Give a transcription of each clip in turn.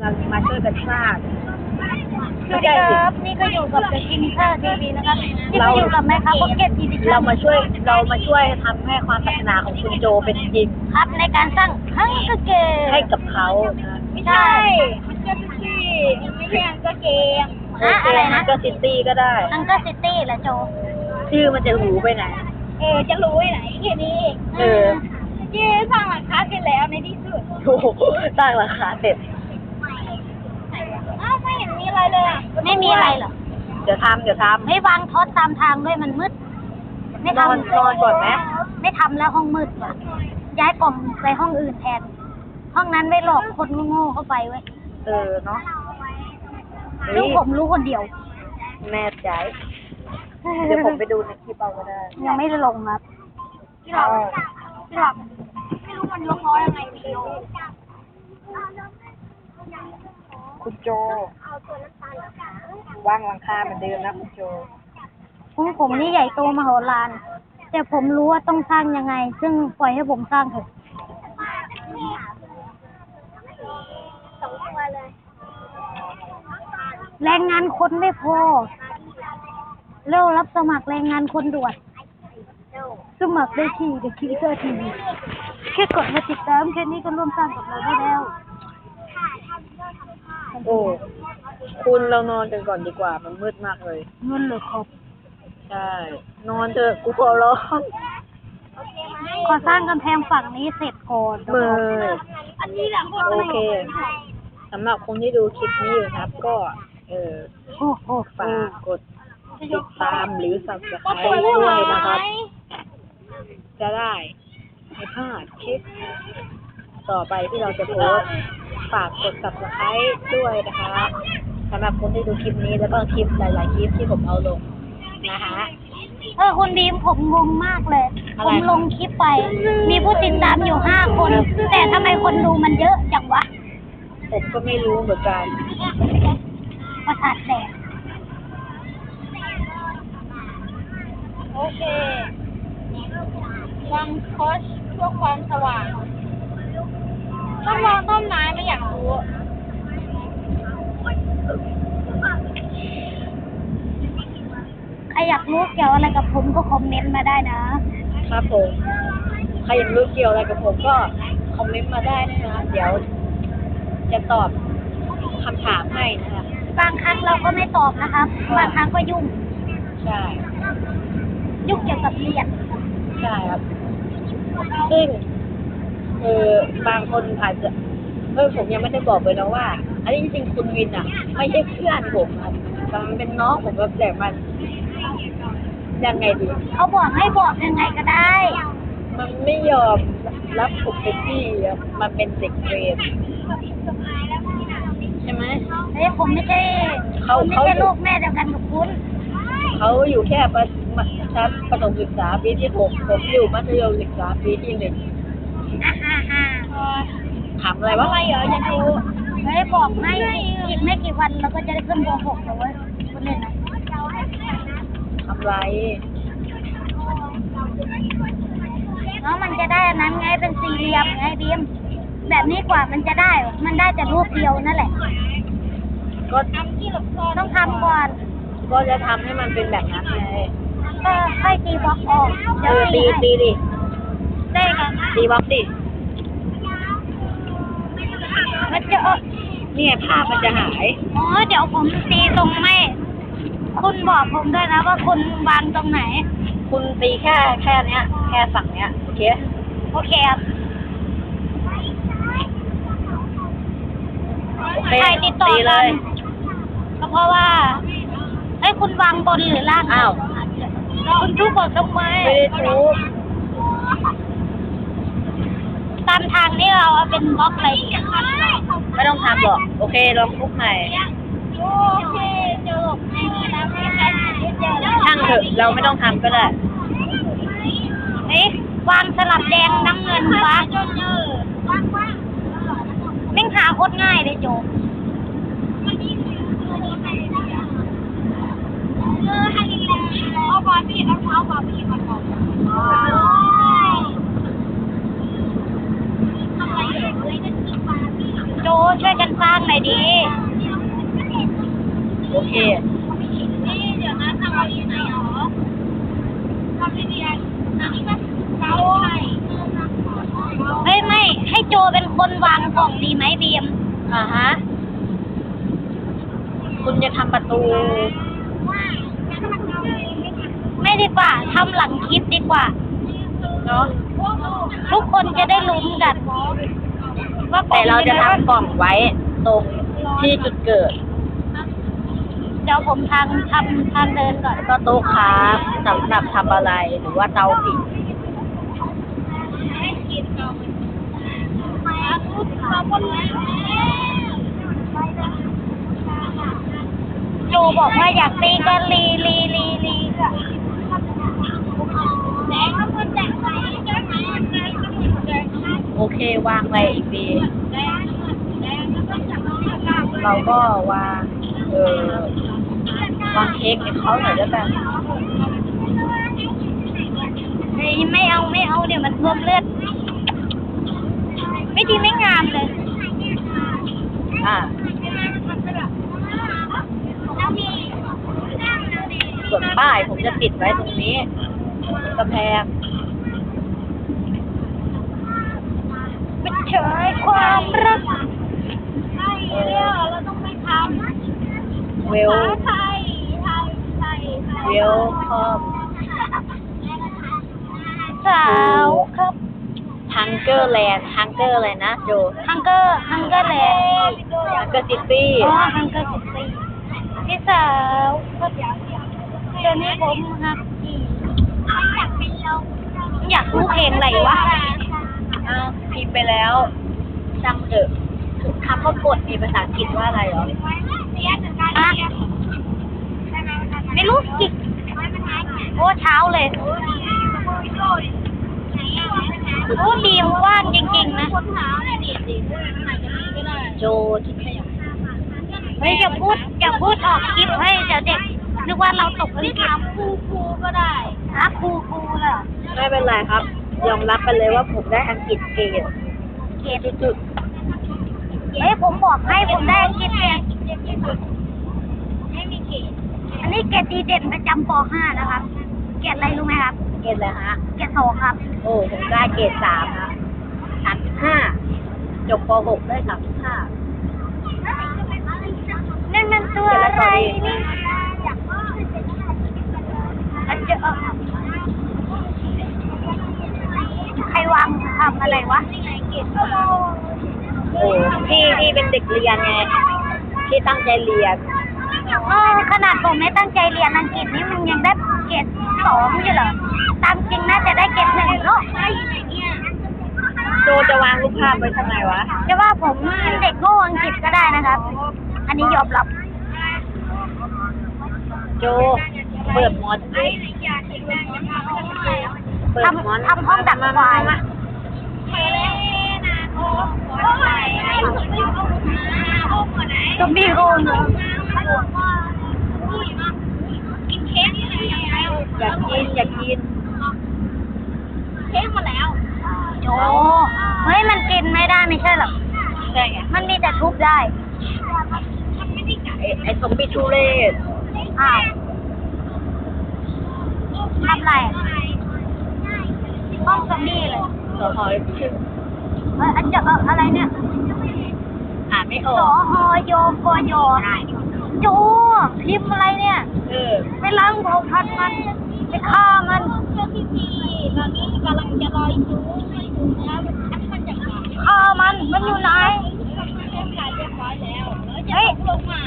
กำลังมาช่วยกันสร้างสวัสดีครับนี่ก็อยู่กับเดอะกินข้าวทีวีนะครับนี่ก็อยู่กับแม่ครับพ็อกเก็ตทีวีเรามาช่วยเรามาช่วยทำให้ความปรารถนาของคุณโจเป็นจริงครับในการสร้างฮังกเกมให้กับเขานะไม่ใช่ฮังกซี่ไม่ใช่ฮังกเกมโออะเคอะไรมันะนก็ซิตี้ก็ได้ ฮังกซิตี้เหรอโจชื่อมันจะหูไปไหน เออจะรู้ไว้ไหนแค่นี้เออเย่สร้างหลังคาเสร็จแล้วในที่สุดโอ้โหสร้างราคาเสร็จ อ้าวไม่เห็นมี อะไรเลยอะไม่มีอะไรเหรอเดี๋ยวทำเดี๋ยวทไม่วางท็อตตามทางด้วยมันมืดไม่นอนทำนอนก่อนไหมไม่ทำแล้วห้องมืดว่ะย้ายกล่องไปห้องอื่นแทน ห้องนั้นไม่หลอกคนโง่ๆเข้าไปเว้ยำเออเนาะเฮ้ลูกยผมรู้คนเดียวแม่ใจ เดี๋ยวผมไปดูในคลิปเอาก็ได้ยังไม่ได้ลงครับที่เราที่เราไม่รู้มันยกน้อยยังไงวิดีโอ คุณโจวางหลังคาเหมือนเดิมนะคุณโจ ของผมนี่ใหญ่โตมโหฬารแต่ผมรู้ว่าต้องสร้างยังไง ซึ่งปล่อยให้ผมสร้างเถอะแรงงานคนไม่พอ เร็วรับสมัครแรงงานคนด่วนสมัครได้ที่เดอะคิงเกอร์ทีวีแค่กดมาติดตามแค่นี้ก็ร่วมสร้างกับเราได้แล้ว โอ้ คุณเรานอนกันก่อนดีกว่า มันมืดมากเลย เงินเหรอครับ ใช่ นอนเถอะกูขอร้องขอสร้างกำแพงฝั่งนี้เสร็จก่อนมืออันนี้แหละโอเคสำหรับคนที่ดูคลิปนี้อยู่นะครับ ก็ เออโอ้โหฝากกดติดตามหรือ subscribe ด้วยนะครับ จะได้ไม่พลาดคลิป ต่อไปที่เราจะโพสต์ฝากกด subscribe ด้วยนะคะสำหรับคนที่ดูคลิปนี้แล้วก็คลิปหลาย ๆ คลิปที่ผมเอาลงนะคะเออคุณดีมผมงงมากเลย อะผไร มลงคลิปไป มีผู้ติดตามอยู่ห้าคน แต่ทำไมคนดูมันเยอะจังวะผมก็ไม่รู้เหมือนกัน ประสาทแดกโอเควางโคชเพื่อความสว่าง ต้องมองต้นไม้ไม่อยากรู้ใครอยากรู้เกี่ยวอะไรกับผมก็คอมเมนต์มาได้นะ ครับผมใครอยากรู้เกี่ยวอะไรกับผมก็คอมเมนต์มาได้นะครับเดี๋ยว จะตอบคำถามให้นะครับบางครั้งเราก็ไม่ตอบนะครับ บางครั้งก็ยุ่ง ใช่ ยุ่งเกี่ยวกับเรียนใช่ครับซึ่ง เออบางคนอาจจะเออผมยังไม่ได้บอกเลยนะว่า อันนี้จริงๆคุณวินอะ ไม่ใช่เพื่อนผมครับแต่มันเป็นน้องผมแบบแต่มันยังไงดี เขาบอกให้บอกยังไงก็ได้ มันไม่ยอมรับผมเป็นพี่อะมันเป็นเด็กเกรดใช่ไหมเฮ้ยผมไม่ใช่เขาผมไม่เขาใช่ลูกแม่เดียวกันกับคุณ เขาอยู่แค่ประชั้นประถมศึกษาปีที่หกผมอยู่มัธยมศึกษาปีที่หนึ่ง อ่าฮ่าฮ่า ถามอะไรวะอะไรเหรออยากรู้เฮ้ยบอกให้อีกไม่กี่วันเราก็จะได้ขึ้นม .6 แล้วเว้ยคุณเล่นนะทำไรแล้วมันจะได้อันนั้นไงเป็นสี่เหลี่ยมไงบีมแบบนี้กว่ามันจะได้มันได้แต่รูปเดียวนั่นแหละ ก็ต้องทำก่อน ก็จะทำให้มันเป็นแบบนั้นไงก็ค่อยตีบล็อกออกเอเดี๋ยวอตีให้ตีดิได้กัน ตีบล็อกดิ มันจะเออนี่ไงภาพมันจะหาย อ๋อ เดี๋ยวผมตีตรงไม่ คุณบอกผมด้วยนะว่าคุณวางตรงไหน คุณตีแค่แค่เนี้ย แค่ฝั่งเนี้ย โอเค โอเคครับโอเคใครติดต่อตีเลกันยก็เพราะว่าไอ้ยคุณวางบนหรือล่าง อ้าว คุณทุบบอกทำไมไม่ได้ทุบ ตามทางนี่เราเอาเป็นบล็อกอะไรดีไม่ต้องทำหรอก โอเค ลองทุบใหม่ ช่างเถอะเราไม่ต้องทำก็ได้เฮ้ยวางสลับแดงน้ำเงินฟ้าแม่งหาโคตรง่ายเลยโจเอาบาร์บี้เอาเท้าบาร์บี้มาก่อนทำอะไรอยู่ โจช่วยกันสร้างหน่อยดี โอเคนี่เดี๋ยวนะทำเอาอยู่ไหนหรอทำที่เรียนอันนี้ก็เก้าเฮ้ยไม่ ให้โจเป็นคนวางกล่องดีไหมบีมอ่าฮะ คุณจะทำประตู ไม่ดีกว่าทำหลังคลิปดีกว่า เนาะทุกคนจะได้ลุ้นกัน ว่าแต่เราจะทำกล่องไว้ตรงที่จุดเกิด เดี๋ยวผมทางทำทางเดินก่อนแล้วก็โต๊ะค้าสำหรับทำอะไรหรือว่าเตาผิงโจบอกว่าอยากตีก็ลีลีลีลีแดงแล้วก็แดงไปแดงไปแดงแดง โอเควางไว้อีกทีแดงแดงแล้วก็จับเราก็วางเออวางเค้กให้เขาหน่อยแล้วกันเฮ้ยไม่เอาไม่เอาเดี๋ยวมันเพิ่มเลือด ไม่ดีไม่งามเลย อ่าส่วนป้ายผมจะติดไว้ตรงนี้กำแพง เป็นเฉยความรักเออเราต้องไม่ทเวลำไทยไทยไทยเวลคอมสาวครับฮังเกอร์แลนด์ฮังเกอร์อะไรนะโจฮังเกอร์ฮังเกอร์แลนด์ฮังเกอร์ซิตี้อ๋อฮังเกอร์ซิตี้พี่สาวครับเดี๋ยวนี้ผมฮักจีอยากเป็นลมอยากรู้เพลงอะไรวะ อ้าวพิมพ์ไปแล้วช่างเถอะคำว่ากดมีภาษาอังกฤษว่าอะไรเหรออะไม่รู้จิกโอ้เช้าเลยโอ้ดีมว่างจริงๆนะ โจที่ขยันเฮ้ยอย่าพูดอย่าพูดออกคลิปให้เดี๋ยวเด็กนึกว่าเราตกอังกฤษครูครูก็ได้ฮะครูครูเหรอไม่เป็นไรครับ ยอมรับไปเลยว่าผมได้อังกฤษเกรดเกรดจุดเฮ้ยผมบอกให้ผมได้อังกฤษเกรดอันนี้เกรดดีเด่นประจำป .5 นะครับ เกรดอะไรรู้ไหมครับๆเกรดอะไรฮะ เกรดสองครับ โอ้ผมได้เกรดสามครับสามสิบห้าจบปหกได้สามสิบห้านั่นมันตัวอะไรนี่อันเจอ ใครวางทำอะไรวะโอ้พี่พี่เป็นเด็กเรียนไงที่ตั้งใจเรียนเออขนาดผมไม่ตั้งใจเรียนอังกฤษนี่มันยังได้เกรดสองอยู่เหรอ ตามจริงน่าจะได้เกรดหนึ่งเนาะโจจะวางรูปภาพไว้ทำไมวะ จะว่าผมเป็นเด็กโง่อังกฤษก็ได้นะครับ อันนี้ยอมรับ โจ เปิดมอสสิเปิดมอส ทำทำห้องดักควายซอมบี้โง่เนอะอยากกินอยากกินแค่มาแล้วโอ้เฮ้ยมันกินไม่ได้ไม่ใช่หรอใช่ไงมันมีแต่ทุบได้ไอ้ไอ้ซอมบี้ทุเรศอ้าวทำไรห้องซอมบี้เลย สอ หอยเอออันจะเอ่อะไรเนี่ยอ่านไม่อสออกฮอยอกยโจพิมพ์อะไรเนี่ย เออไปล้างเผาพันธุ์มันไปฆ่ามันตอนนี้กำลังจะลอยจูฆ่ามันมันอยู่ไหนเฮ้ย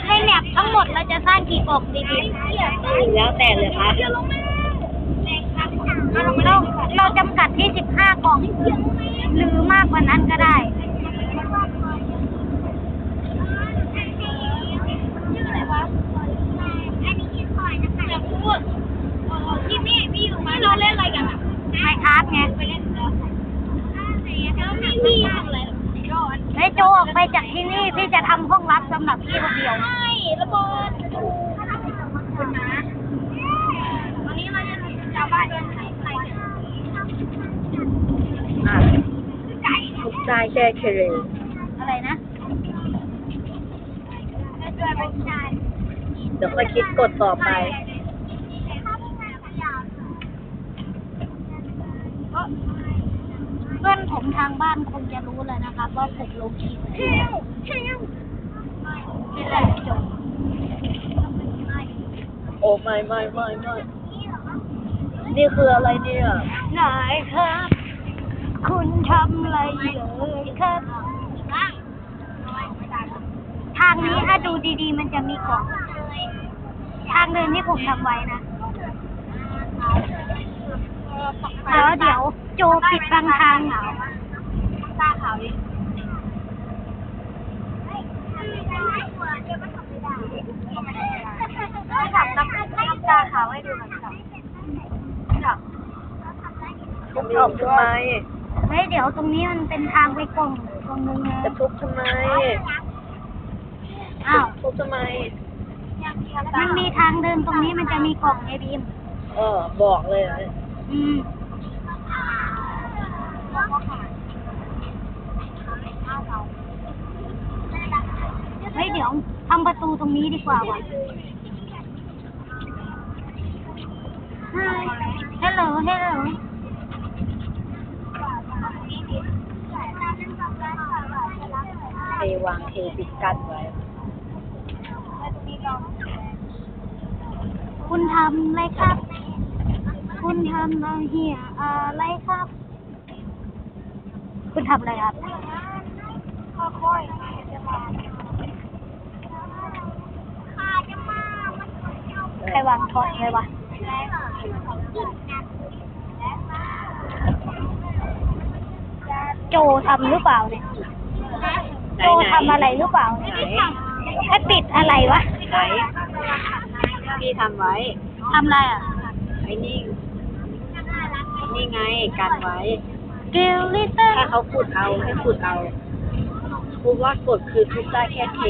ในแมปทั้งหมดเราจะสร้างกี่กล่องดีดีแล้วแต่เลยครับ เราเราจำกัดที่สิบห้ากล่อง หรือมากกว่านั้นก็ได้เราเล่นอะไรกันอะไมคราฟไงไปเล่นแล้วพี่พี่ทำอะไรก็เฮ้ยโจออกไปจากที่นี่ พี่จะทำห้องลับสำหรับพี่คนเดียว ไม่ระเบิดคุณนะวันนี้เรา ถูกใแก้เคเรอะไรนะเดี๋ยวค่อยคิดกดต่อไปเพื่อนผมทางบ้านคงจะรู้เลยนะครับ ว่าผมลงคลิปเป็นไรจบโอ้ไม่ไม่ไม่ไม่ นี่คืออะไรเนี่ยนายครับ คุณทำอะไรเลยครับ ทางนี้ถ้าดูดีๆ มันจะมีกล่องทางเดินที่ผมทำไว้นะแล้วเดี๋ยวโจปิดบางทางตาขาวดิไม่ทำน้ำตาขาวให้ดูหน่อยค่ะ ทุบออกทำไม เฮ้ยเดี๋ยวตรงนี้มันเป็นทางไปกล่องกล่องนึงนะจะทุบทำไมอ้าวทุบทำไม มันมีทางเดินตรงนี้มันจะมีกล่องไอบีมเออ บอกเลยเหรออืมเฮ้ยเดี๋ยวทำประตูตรงนี้ดีกว่าว่ะฮัลโหลฮัลโหล เท วางเทปิดกั้นไว้ คุณทำอะไรครับ คุณทำอะไรเหี้ยอะไรครับ คุณทำอะไรครับค่อยๆจะมาขาจะมามันใครวางทอดไว้วะโจทำหรือเปล่าเนี่ย ไหนโจไหนทำอะไรหรือเปล่าไหนถ้าปิดอะไรวะไหนพี่ทำไว้ทำอะไรอะไอ้นี่นี่ไงกันไว้เกลลิเตอร์ถ้าเขาขุดเอาให้ขุดเอาพูดว่ากดคือทุบได้แค่เท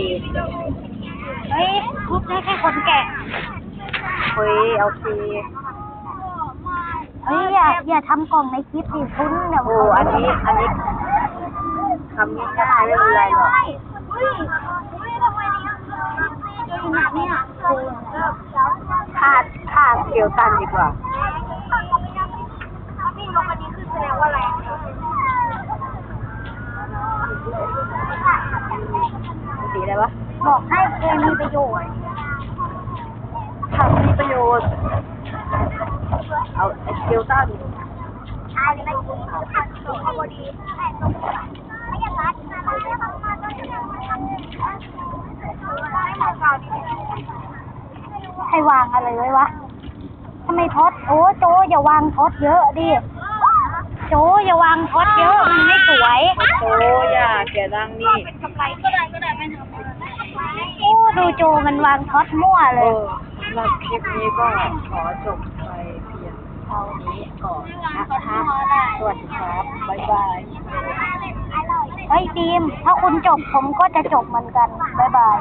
เฮ้ยทุบได้แค่คนแก่เฮ้ยเอาทีเฮ้ยอย่าอย่าทำกล่องในคลิปดิคุณเดี๋ยวโอ้อันนี้อันนี้ ทำง่ายๆไม่เป็นไรหรอกเฮ้ยเฮ้ยทำไมเกี่ยคาดคาดเกลียวตันดีกว่าถ้าพี่ลงอันนี้คือแสดงว่าแรงสีอะไรวะบอกให้เคมีประโยชน์ทำมีประโยชน์ เอาไอ้เกลียวตันอะไรนะขัดตรงพอดีแต่ตรงไม่อง ให้วางอะไรไว้วะทำไมท็อตโอ้โจอย่าวางท็อตเยอะดิโจอย่าวางท็อตเยอะมันไม่สวยโอ้อย่าเสียดังนี่เป็นกำไรก็ได้ก็ได้ไม่ทำโอ้ดูโจมันวางท็อตมั่วเลเอยอสำหรับคลิปนี้ก็ขอจบไปเพียงเท่านี้ก่อนนะคะสวัสดีครับบ๊ายบาย เฮ้ยบีม ถ้าคุณจบผมก็จะจบเหมือนกัน บ๊ายบาย